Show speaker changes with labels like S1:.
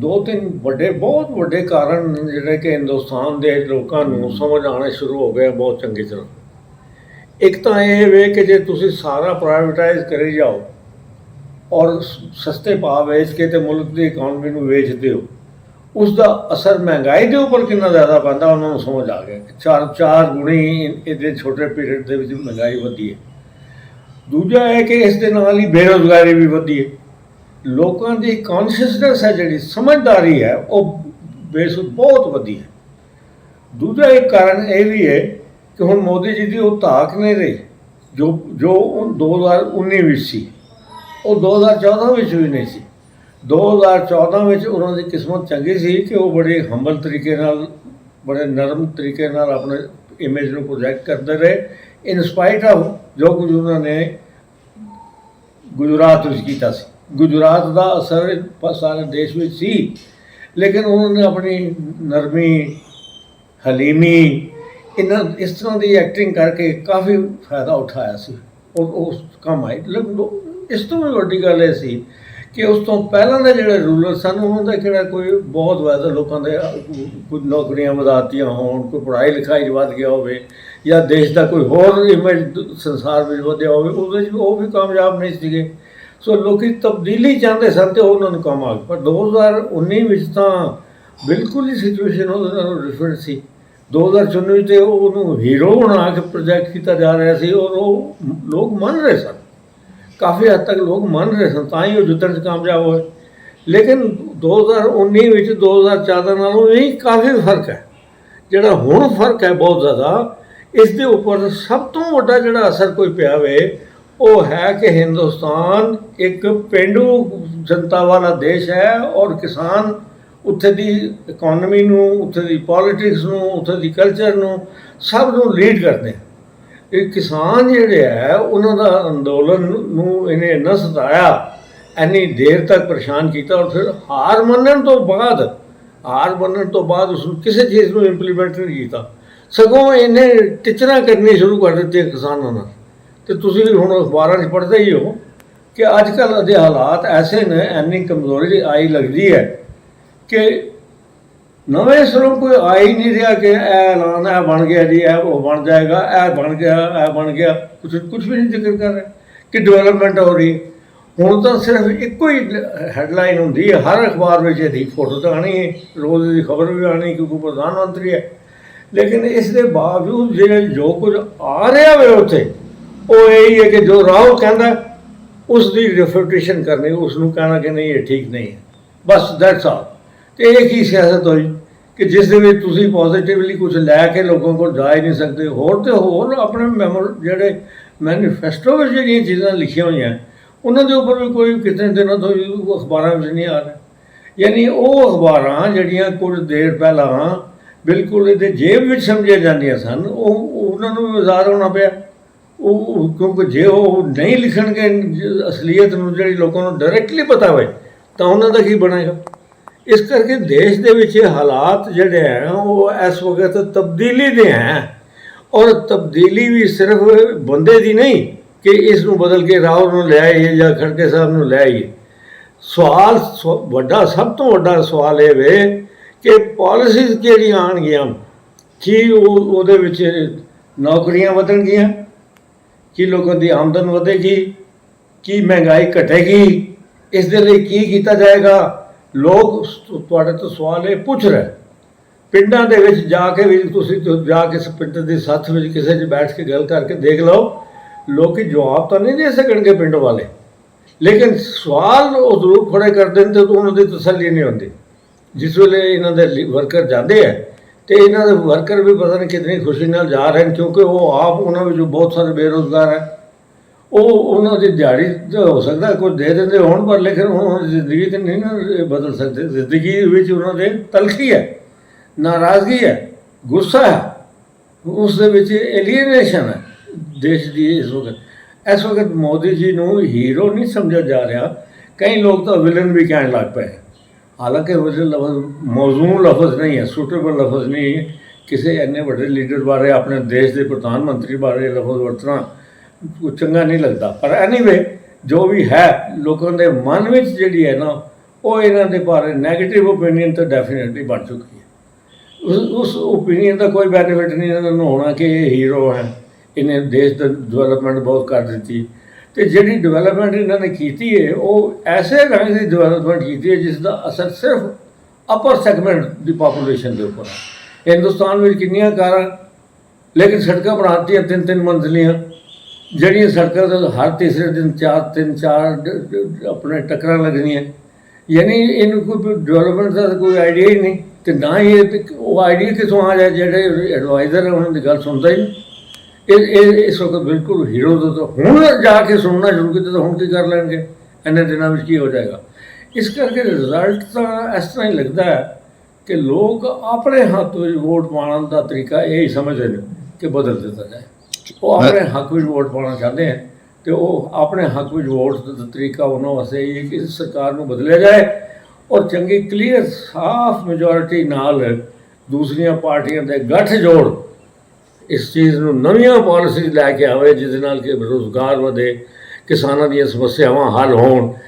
S1: ਦੋ ਤਿੰਨ ਵੱਡੇ ਬਹੁਤ ਵੱਡੇ ਕਾਰਨ ਜਿਹੜੇ ਕਿ ਹਿੰਦੁਸਤਾਨ ਦੇ ਲੋਕਾਂ ਨੂੰ ਸਮਝ ਆਉਣੇ ਸ਼ੁਰੂ ਹੋ ਗਏ ਬਹੁਤ ਚੰਗੀ ਤਰ੍ਹਾਂ। ਇੱਕ ਤਾਂ ਇਹ ਵੇ ਕਿ ਜੇ ਤੁਸੀਂ ਸਾਰਾ ਪ੍ਰਾਈਵੇਟਾਈਜ਼ ਕਰੀ ਜਾਓ ਔਰ ਸਸਤੇ ਭਾਅ ਵੇਚ ਕੇ ਤੇ ਮੁਲਕ ਦੀ ਇਕਨੋਮੀ ਨੂੰ ਵੇਚਦੇ ਹੋ ਉਸ ਦਾ ਅਸਰ ਮਹਿੰਗਾਈ ਦੇ ਉੱਪਰ ਕਿੰਨਾ ਜ਼ਿਆਦਾ ਪੈਂਦਾ ਉਹਨਾਂ ਨੂੰ ਸਮਝ ਆ ਗਿਆ। ਚਾਰ ਚਾਰ ਗੁਣੀ ਇਹਦੇ ਛੋਟੇ ਪੀਰੀਅਡ ਦੇ ਵਿੱਚ ਮਹਿੰਗਾਈ ਵਧੀ ਹੈ। ਦੂਜਾ ਹੈ ਕਿ ਇਸ ਦੇ ਨਾਲ ਹੀ ਬੇਰੁਜ਼ਗਾਰੀ ਵੀ ਵਧੀ ਹੈ। ਲੋਕਾਂ ਦੀ ਕੌਨਸ਼ੀਅਸਨੈਸ ਹੈ ਜਿਹੜੀ, ਸਮਝਦਾਰੀ ਹੈ, ਉਹ ਬੇਸ ਬਹੁਤ ਵਧੀਆ ਹੈ। ਦੂਜਾ ਇੱਕ ਕਾਰਨ ਇਹ ਵੀ ਹੈ ਕਿ ਹੁਣ ਮੋਦੀ ਜੀ ਦੀ ਉਹ ਧਾਕ ਨਹੀਂ ਰਹੀ, ਜੋ ਜੋ ਉਹ 2019 ਵਿੱਚ ਸੀ। ਉਹ 2014 ਵਿੱਚ ਵੀ ਨਹੀਂ ਸੀ। 2014 ਵਿੱਚ ਉਹਨਾਂ ਦੀ ਕਿਸਮਤ ਚੰਗੀ ਸੀ ਕਿ ਉਹ ਬੜੇ ਹੰਬਲ ਤਰੀਕੇ ਨਾਲ, ਬੜੇ ਨਰਮ ਤਰੀਕੇ ਨਾਲ ਆਪਣੇ ਇਮੇਜ ਨੂੰ ਪ੍ਰੋਜੈਕਟ ਕਰਦੇ ਰਹੇ। ਇਨ ਸਪਾਈਟ ਆਫ ਜੋ ਕੁਝ ਉਹਨਾਂ ਨੇ ਗੁਜਰਾਤ ਵਿੱਚ ਕੀਤਾ ਸੀ। ਗੁਜਰਾਤ ਦਾ ਅਸਰ ਸਾਰੇ ਦੇਸ਼ ਵਿੱਚ ਸੀ। ਲੇਕਿਨ ਉਹਨਾਂ ਨੇ ਆਪਣੀ ਨਰਮੀ, ਹਲੀਮੀ, ਇਹਨਾਂ, ਇਸ ਤਰ੍ਹਾਂ ਦੀ ਐਕਟਿੰਗ ਕਰਕੇ ਕਾਫੀ ਫਾਇਦਾ ਉਠਾਇਆ ਸੀ। ਉਹ ਉਸ ਕੰਮ ਆਏ। ਲੇਕਿਨ ਇਸ ਤੋਂ ਵੀ ਵੱਡੀ ਗੱਲ ਇਹ ਸੀ ਕਿ ਉਸ ਤੋਂ ਪਹਿਲਾਂ ਦੇ ਜਿਹੜੇ ਰੂਲਰ ਸਨ, ਉਹਨਾਂ ਦਾ ਕਿਹੜਾ ਕੋਈ ਬਹੁਤ ਜ਼ਿਆਦਾ ਲੋਕਾਂ ਦੇ ਕੁਝ ਨੌਕਰੀਆਂ ਵਧਾਤੀਆਂ ਹੋਣ, ਕੋਈ ਪੜ੍ਹਾਈ ਲਿਖਾਈ 'ਚ ਵੱਧ ਗਿਆ ਹੋਵੇ ਜਾਂ ਦੇਸ਼ ਦਾ ਕੋਈ ਹੋਰ ਇਮੇਜ ਸੰਸਾਰ ਵਿੱਚ ਵਧਿਆ ਹੋਵੇ, ਉਹਦੇ 'ਚ ਉਹ ਵੀ ਕਾਮਯਾਬ ਨਹੀਂ ਸੀਗੇ। ਸੋ ਲੋਕੀ ਤਬਦੀਲੀ ਚਾਹੁੰਦੇ ਸਨ ਤੇ ਉਹਨਾਂ ਨੂੰ ਕੰਮ ਆ ਗਿਆ ਪਰ 2019 ਵਿੱਚ ਤਾਂ ਬਿਲਕੁਲ ਹੀ ਸਿਚੁਏਸ਼ਨ ਉਹਦੇ ਨਾਲੋਂ ਡਿਫਰੈਂਟ ਸੀ। 2019 ਤੇ ਉਹਨੂੰ ਹੀਰੋ ਬਣਾ ਕੇ ਪ੍ਰੋਜੈਕਟ ਕੀਤਾ ਜਾ ਰਿਹਾ ਸੀ ਔਰ ਉਹ ਲੋਕ ਮੰਨ ਰਹੇ ਸਨ। ਕਾਫੀ ਹੱਦ ਤੱਕ ਲੋਕ ਮੰਨ ਰਹੇ ਸਨ, ਤਾਂ ਹੀ ਉਹ ਜਿੱਤਣ 'ਚ ਕਾਮਯਾਬ ਹੋਏ। ਲੇਕਿਨ 2019 ਵਿੱਚ 2014 ਨਾਲੋਂ ਵੀ ਕਾਫੀ ਫ਼ਰਕ ਹੈ। ਜਿਹੜਾ ਹੁਣ ਫ਼ਰਕ ਹੈ ਬਹੁਤ ਜ਼ਿਆਦਾ, ਇਸ ਦੇ ਉੱਪਰ ਸਭ ਤੋਂ ਵੱਡਾ ਜਿਹੜਾ ਅਸਰ ਕੋਈ ਪਿਆ ਵੇ ਉਹ ਹੈ ਕਿ ਹਿੰਦੁਸਤਾਨ ਇੱਕ ਪਿੰਡੂ ਜਨਤਾ ਵਾਲਾ ਦੇਸ਼ ਹੈ ਔਰ ਕਿਸਾਨ ਉੱਥੇ ਦੀ ਇਕਨੋਮੀ ਨੂੰ, ਉੱਥੇ ਦੀ ਪੋਲਿਟਿਕਸ ਨੂੰ, ਉੱਥੇ ਦੀ ਕਲਚਰ ਨੂੰ ਸਭ ਨੂੰ ਲੀਡ ਕਰਦੇ ਇਹ ਕਿਸਾਨ ਜਿਹੜੇ ਹੈ, ਉਹਨਾਂ ਦਾ ਅੰਦੋਲਨ ਨੂੰ ਇਹਨੇ ਇੰਨਾ ਸਤਾਇਆ, ਇੰਨੀ ਦੇਰ ਤੱਕ ਪਰੇਸ਼ਾਨ ਕੀਤਾ ਔਰ ਫਿਰ ਹਾਰ ਮੰਨਣ ਤੋਂ ਬਾਅਦ, ਹਾਰ ਮੰਨਣ ਤੋਂ ਬਾਅਦ ਉਸ ਨੂੰ ਕਿਸੇ ਚੀਜ਼ ਨੂੰ ਇੰਪਲੀਮੈਂਟ ਨਹੀਂ ਕੀਤਾ। ਸਗੋਂ ਇਹਨੇ ਟਿਚਰਾਂ ਕਰਨੀ ਸ਼ੁਰੂ ਕਰ ਦਿੱਤੀ ਕਿਸਾਨਾਂ ਨਾਲ। ਤੇ ਤੁਸੀਂ ਵੀ ਹੁਣ ਅਖਬਾਰਾਂ 'ਚ ਪੜ੍ਹਦੇ ਹੀ ਹੋ ਕਿ ਅੱਜ ਕੱਲ੍ਹ ਦੇ ਹਾਲਾਤ ਐਸੇ ਨੇ, ਇੰਨੀ ਕਮਜ਼ੋਰੀ ਆਈ ਲੱਗਦੀ ਹੈ ਕਿ ਨਵੇਂ ਸਿਰੋਂ ਕੋਈ ਆ ਹੀ ਨਹੀਂ ਰਿਹਾ ਕਿ ਇਹ ਐਲਾਨ ਇਹ ਬਣ ਗਿਆ ਜੀ, ਇਹ ਉਹ ਬਣ ਜਾਏਗਾ, ਇਹ ਬਣ ਗਿਆ, ਇਹ ਬਣ ਗਿਆ। ਕੁਝ ਕੁਝ ਵੀ ਨਹੀਂ ਜ਼ਿਕਰ ਕਰ ਰਿਹਾ ਕਿ ਡਿਵੈਲਪਮੈਂਟ ਹੋ ਰਹੀ। ਹੁਣ ਤਾਂ ਸਿਰਫ ਇੱਕੋ ਹੀ ਹੈਡਲਾਈਨ ਹੁੰਦੀ ਹੈ, ਹਰ ਅਖਬਾਰ ਵਿੱਚ ਇਹਦੀ ਫੋਟੋ ਤਾਂ ਆਣੀ ਹੈ, ਰੋਜ਼ ਦੀ ਖਬਰ ਵੀ ਆਣੀ ਕਿਉਂਕਿ ਪ੍ਰਧਾਨ ਮੰਤਰੀ ਹੈ। ਲੇਕਿਨ ਇਸ ਦੇ ਬਾਵਜੂਦ ਜਿਹੜੇ ਜੋ ਕੁਝ ਆ ਰਿਹਾ ਵੇ ਉੱਥੇ ਉਹ ਇਹ ਹੀ ਹੈ ਕਿ ਜੋ ਰਾਹੁਲ ਕਹਿੰਦਾ ਉਸ ਦੀ ਰਿਫਿਊਟੇਸ਼ਨ ਕਰਨੀ ਉਸ ਨੂੰ ਕਹਿਣਾ ਕਿ ਨਹੀਂ, ਇਹ ਠੀਕ ਨਹੀਂ ਹੈ। ਬਸ ਦੈਟਸ ਆਲ ਤੇ ਇਹ ਕੀ ਸਿਆਸਤ ਹੋਈ ਕਿ ਜਿਸ ਦੇ ਵਿੱਚ ਤੁਸੀਂ ਪੋਜ਼ਿਟਿਵਲੀ ਕੁਝ ਲੈ ਕੇ ਲੋਕਾਂ ਕੋਲ ਜਾ ਹੀ ਨਹੀਂ ਸਕਦੇ, ਹੋਰ ਤੇ ਹੋਰ ਆਪਣੇ ਮੈਮੋ ਜਿਹੜੇ ਮੈਨੀਫੈਸਟੋ ਵਿੱਚ ਜਿਹੜੀਆਂ ਚੀਜ਼ਾਂ ਲਿਖੀਆਂ ਹੋਈਆਂ, ਉਹਨਾਂ ਦੇ ਉੱਪਰ ਵੀ ਕੋਈ ਕਿਤਨੇ ਦਿਨਾਂ ਤੋਂ ਹੀ ਅਖਬਾਰਾਂ ਵਿੱਚ ਨਹੀਂ ਆ ਰਿਹਾ। ਯਾਨੀ ਉਹ ਅਖਬਾਰਾਂ ਜਿਹੜੀਆਂ ਕੁਝ ਦੇਰ ਪਹਿਲਾਂ ਬਿਲਕੁਲ ਇਹਦੇ ਜੇਬ ਵਿੱਚ ਸਮਝੀਆਂ ਜਾਂਦੀਆਂ ਸਨ, ਉਹ, ਉਹਨਾਂ ਨੂੰ ਵੀ ਬਾਜ਼ਾਰ ਹੋਣਾ ਪਿਆ। ਉਹ ਕਿਉਂਕਿ ਜੇ ਉਹ ਨਹੀਂ ਲਿਖਣਗੇ ਅਸਲੀਅਤ ਨੂੰ ਜਿਹੜੀ ਲੋਕਾਂ ਨੂੰ ਡਾਇਰੈਕਟਲੀ ਪਤਾ ਹੋਵੇ, ਤਾਂ ਉਹਨਾਂ ਦਾ ਕੀ ਬਣੇਗਾ? ਇਸ ਕਰਕੇ ਦੇਸ਼ ਦੇ ਵਿੱਚ ਇਹ ਹਾਲਾਤ ਜਿਹੜੇ ਹੈ ਉਹ ਇਸ ਵਕਤ ਤਬਦੀਲੀ ਦੇ ਹੈ। ਔਰ ਤਬਦੀਲੀ ਵੀ ਸਿਰਫ ਬੰਦੇ ਦੀ ਨਹੀਂ, ਕਿ ਇਸ ਨੂੰ ਬਦਲ ਕੇ ਰਾਹੁਲ ਨੂੰ ਲੈ ਆਈਏ ਜਾਂ ਖੜਕੇ ਸਾਹਿਬ ਨੂੰ ਲੈ ਆਈਏ। ਸਵਾਲ ਸ- ਵੱਡਾ, ਸਭ ਤੋਂ ਵੱਡਾ ਸਵਾਲ ਇਹ ਵੇ ਕਿ ਪਾਲਿਸੀਜ਼ ਕਿਹੜੀਆਂ ਆਉਣਗੀਆਂ? ਕੀ ਉਹ, ਉਹਦੇ ਵਿੱਚ ਨੌਕਰੀਆਂ ਵਧਣਗੀਆਂ? ਕੀ ਲੋਕਾਂ ਦੀ ਆਮਦਨ ਵਧੇਗੀ? ਕੀ ਮਹਿੰਗਾਈ ਘਟੇਗੀ? ਇਸ ਦੇ ਲਈ ਕੀ ਕੀਤਾ ਜਾਏਗਾ? ਲੋਕ ਤੁਹਾਡੇ ਤੋਂ ਸਵਾਲ ਇਹ ਪੁੱਛ ਰਹੇ। ਪਿੰਡਾਂ ਦੇ ਵਿੱਚ ਜਾ ਕੇ ਵੀ ਤੁਸੀਂ ਜਾ ਕੇ ਪਿੰਡ ਦੀ ਸੱਥ ਵਿੱਚ ਕਿਸੇ 'ਚ ਬੈਠ ਕੇ ਗੱਲ ਕਰਕੇ ਦੇਖ ਲਓ। ਲੋਕੀ ਜਵਾਬ ਤਾਂ ਨਹੀਂ ਦੇ ਸਕਣਗੇ ਪਿੰਡ ਵਾਲੇ। ਲੇਕਿਨ ਸਵਾਲ ਉਹ ਜ਼ਰੂਰ ਖੜੇ ਕਰਦੇ ਨੇ ਤੇ ਉਹਨਾਂ ਦੀ ਤਸੱਲੀ ਨਹੀਂ ਹੁੰਦੀ। ਜਿਸ ਵੇਲੇ ਇਹਨਾਂ ਦੇ ਵਰਕਰ ਜਾਂਦੇ ਆ ਤੇ ਇਹਨਾਂ ਦੇ ਵਰਕਰ ਵੀ ਪਤਾ ਨਹੀਂ ਕਿਤਨੀ ਖੁਸ਼ੀ ਨਾਲ ਜਾ ਰਹੇ ਨੇ, ਕਿਉਂਕਿ ਉਹ ਆਪ ਉਹਨਾਂ ਵਿੱਚੋਂ ਬਹੁਤ ਸਾਰੇ ਬੇਰੋਜ਼ਗਾਰ ਹੈ। ਉਹ ਉਹਨਾਂ ਦੀ ਦਿਹਾੜੀ ਤਾਂ ਹੋ ਸਕਦਾ ਕੁਝ ਦੇ ਦਿੰਦੇ ਹੋਣ, ਪਰ ਲੇਕਿਨ ਉਹ ਜ਼ਿੰਦਗੀ ਤੇ ਨਹੀਂ ਨਾ ਬਦਲ ਸਕਦੇ। ਜ਼ਿੰਦਗੀ ਵਿੱਚ ਉਹਨਾਂ ਦੇ ਤਲਖੀ ਹੈ, ਨਾਰਾਜ਼ਗੀ ਹੈ, ਗੁੱਸਾ ਹੈ, ਉਸ ਦੇ ਵਿੱਚ ਏਲੀਏਨੇਸ਼ਨ ਹੈ ਦੇਸ਼ ਦੀ ਇਸ ਵਕਤ। ਇਸ ਵਕਤ ਮੋਦੀ ਜੀ ਨੂੰ ਹੀਰੋ ਨਹੀਂ ਸਮਝਿਆ ਜਾ ਰਿਹਾ। ਕਈ ਲੋਕ ਤਾਂ ਵਿਲਨ ਵੀ ਕਹਿਣ ਲੱਗ ਪਏ। ਹਾਲਾਂਕਿ ਵਿਲਨ ਲਫ਼ਜ਼ ਮੌਜ਼ੂਨ ਲਫ਼ਜ਼ ਨਹੀਂ ਹੈ ਸੂਟੇਬਲ ਲਫ਼ਜ਼ ਨਹੀਂ ਕਿਸੇ ਇੰਨੇ ਵੱਡੇ ਲੀਡਰ ਬਾਰੇ, ਆਪਣੇ ਦੇਸ਼ ਦੇ ਪ੍ਰਧਾਨ ਮੰਤਰੀ ਬਾਰੇ ਲਫ਼ਜ਼ ਵਰਤਣਾ ਕੁਝ ਚੰਗਾ ਨਹੀਂ ਲੱਗਦਾ। ਪਰ ਐਨੀਵੇ ਜੋ ਵੀ ਹੈ, ਲੋਕਾਂ ਦੇ ਮਨ ਵਿੱਚ ਜਿਹੜੀ ਹੈ ਨਾ, ਉਹ ਇਹਨਾਂ ਦੇ ਬਾਰੇ 네ਗੇਟਿਵ ਓਪੀਨੀਅਨ ਤਾਂ ਡੈਫੀਨਿਟਲੀ ਬਣ ਚੁੱਕੀ ਹੈ। ਉਸ ਉਸ ਓਪੀਨੀਅਨ ਦਾ ਕੋਈ ਬੈਨੀਫਿਟ ਨਹੀਂ ਇਹਨਾਂ ਨੂੰ ਹੋਣਾ ਕਿ ਇਹ ਹੀਰੋ ਹੈ। ਇਹਨੇ ਦੇਸ਼ ਦਾ ਡਿਵੈਲਪਮੈਂਟ ਬਹੁਤ ਕਰ ਦਿੱਤੀ। ਤੇ ਜਿਹੜੀ ਡਿਵੈਲਪਮੈਂਟ ਇਹਨਾਂ ਨੇ ਕੀਤੀ ਹੈ, ਉਹ ਐਸੇ ਰੰਗ ਦੀ ਡਿਵੈਲਪਮੈਂਟ ਕੀਤੀ ਹੈ ਜਿਸ ਦਾ ਅਸਰ ਸਿਰਫ ਅਪਰ ਸੈਗਮੈਂਟ ਦੀ ਪੋਪੂਲੇਸ਼ਨ ਦੇ ਉੱਪਰ ਹੈ। ਹਿੰਦੁਸਤਾਨ ਵਿੱਚ ਕਿੰਨੀਆਂ ਕਾਰਾਂ, ਲੇਕਿਨ ਸੜਕਾਂ ਬਣਾਤੀਆਂ ਤਿੰਨ ਤਿੰਨ ਮੰਜ਼ਲੀਆਂ ਜਿਹੜੀਆਂ ਸੜਕਾਂ ਤੇ ਹਰ ਤੀਸਰੇ ਦਿਨ ਚਾਰ ਤਿੰਨ ਚਾਰ ਆਪਣੇ ਟੱਕਰਾਂ ਲੱਗਣੀਆਂ। ਯਾਨੀ ਇਹਨੂੰ ਕੋਈ ਡਿਵੈਲਪਮੈਂਟ ਦਾ ਕੋਈ ਆਈਡੀਆ ਹੀ ਨਹੀਂ, ਤੇ ਨਾ ਹੀ ਇਹ ਉਹ ਆਈਡੀਆ ਕਿਥੋਂ ਆ ਜਾਏ, ਜਿਹੜੇ ਐਡਵਾਈਜ਼ਰ ਉਹਨਾਂ ਦੀ ਗੱਲ ਸੁਣਦਾ ਹੀ ਨਹੀਂ। ਇਹ ਇਹ ਇਸ ਵਕਤ ਬਿਲਕੁਲ ਹੀਰੋ ਦਾ ਤਾਂ ਹੁਣ ਜਾ ਕੇ ਸੁਣਨਾ ਸ਼ੁਰੂ ਕੀਤਾ ਤਾਂ ਹੁਣ ਕੀ ਕਰ ਲੈਣਗੇ? ਇੰਨੇ ਦਿਨਾਂ ਵਿੱਚ ਕੀ ਹੋ ਜਾਏਗਾ? ਇਸ ਕਰਕੇ ਰਿਜ਼ਲਟ ਤਾਂ ਇਸ ਤਰ੍ਹਾਂ ਹੀ ਲੱਗਦਾ ਹੈ ਕਿ ਲੋਕ ਆਪਣੇ ਹੱਥ ਵਿੱਚ ਵੋਟ ਪਾਉਣ ਦਾ ਤਰੀਕਾ ਇਹ ਹੀ ਸਮਝਦੇ ਨੇ ਕਿ ਬਦਲ ਦਿੱਤਾ ਜਾਏ। ਉਹ ਆਪਣੇ ਹੱਕ ਵਿੱਚ ਵੋਟ ਪਾਉਣਾ ਚਾਹੁੰਦੇ ਹਨ ਤੇ ਉਹ ਆਪਣੇ ਹੱਕ ਵਿੱਚ ਵੋਟ ਦਾ ਤਰੀਕਾ ਉਹਨਾਂ ਵਾਸਤੇ ਇਹ ਕਿ ਸਰਕਾਰ ਨੂੰ ਬਦਲਿਆ ਜਾਏ ਔਰ ਚੰਗੀ ਕਲੀਅਰ ਸਾਫ਼ ਮੈਜੋਰਿਟੀ ਨਾਲ ਦੂਸਰੀਆਂ ਪਾਰਟੀਆਂ ਦੇ ਗੱਠ ਜੋੜ ਇਸ ਚੀਜ਼ ਨੂੰ ਨਵੀਆਂ ਪਾਲਿਸੀਜ਼ ਲੈ ਕੇ ਆਵੇ ਜਿਸ ਨਾਲ ਕਿ ਰੋਜ਼ਗਾਰ ਵਧੇ, ਕਿਸਾਨਾਂ ਦੀਆਂ ਸਮੱਸਿਆਵਾਂ ਹੱਲ ਹੋਣ।